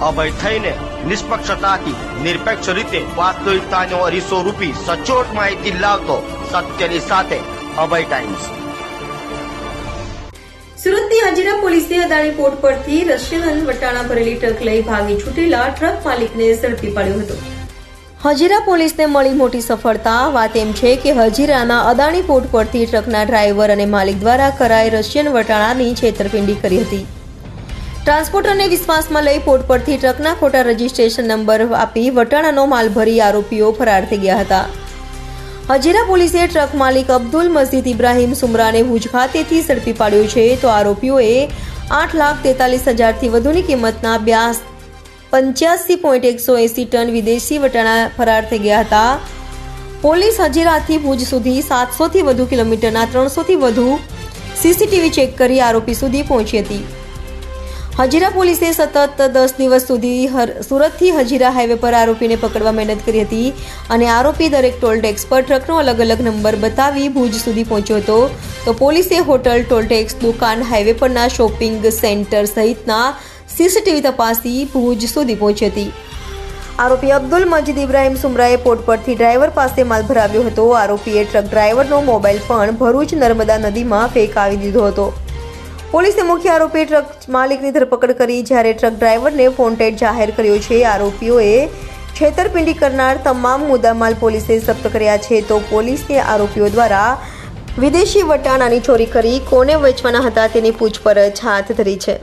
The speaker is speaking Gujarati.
અભય થઈને નિષ્પક્ષતાથી, નિરપેક્ષ રીતે વાસ્તવિકતાનો અરીસો રૂપી સચોટ માહિતી લાવતો સત્યની સાથે અભય ટાઈમ્સ સુરતની હાજીરા પોલીસે અદાણી પોર્ટ પરથી રશિયન વટાણા ભરેલી ટ્રક લઈ ભાગી છૂટેલા ટ્રક માલિકને ઝડપી પાડ્યો હતો. હજીરા પોલીસને મળી મોટી સફળતા. વાત એમ છે કે હજીરાના અદાણી પોર્ટ પરથી ટ્રકના ડ્રાઈવર અને માલિક દ્વારા કરાઈ રશિયન વટાણાની છેતરપિંડી કરી હતી. ટ્રાન્સપોર્ટરને વિશ્વાસમાં લઈ પોર્ટ પરથી ટ્રકના ખોટા રજીસ્ટ્રેશન નંબર આપી વટાણાનો માલ ભરી આરોપીઓ ફરાર થઈ ગયા હતા. હજીરા પોલીસે ટ્રક માલિક અબ્દુલ મસ્જિદ ઇબ્રાહીમ સુમરાને ભુજ ખાતેથી ઝડપી પાડ્યો છે તો આરોપીઓએ આઠ લાખ તેતાલીસ હજારથી વધુની કિંમતના બ્યાસ પંચ્યાસી પોઈન્ટ એકસો એંસી ટન વિદેશી વટાણા ફરાર થઈ ગયા હતા. પોલીસ હજીરાથી ભુજ સુધી સાતસોથી વધુ કિલોમીટરના ત્રણસોથી વધુ સીસીટીવી ચેક કરી આરોપી સુધી પહોંચી હતી. હજીરા પોલીસે સતત દસ દિવસ સુધી સુરતથી હજીરા હાઈવે પર આરોપીને પકડવા મહેનત કરી હતી અને આરોપી દરેક ટોલ ટેક્સ પર ટ્રકનો અલગ અલગ નંબર બતાવી ભુજ સુધી પહોંચ્યો હતો. તો પોલીસે હોટલ, ટોલ ટેક્સ, દુકાન, હાઈવે પરના શોપિંગ સેન્ટર સહિતના સીસીટીવી તપાસી ભુજ સુધી પહોંચી હતી. આરોપી અબ્દુલ મજીદ ઇબ્રાહીમ સુમરાએ પોર્ટ પરથી ડ્રાઈવર પાસે માલ ભરાવ્યો હતો. આરોપીએ ટ્રક ડ્રાઈવરનો મોબાઈલ પણ ભરૂચ નર્મદા નદીમાં ફેંકાવી દીધો હતો. પોલીસે મુખ્ય આરોપી ટ્રક માલિકની ધરપકડ કરી જ્યારે ટ્રક ડ્રાઈવરને ફોન્ટેડ જાહેર કર્યો છે. આરોપીઓએ છેતરપિંડી કરનાર તમામ મુદ્દામાલ પોલીસે જપ્ત કર્યા છે. તો પોલીસે આરોપીઓ દ્વારા વિદેશી વટાણાની ચોરી કરી કોને વેચવાના હતા તેની પૂછપરછ હાથ ધરી છે.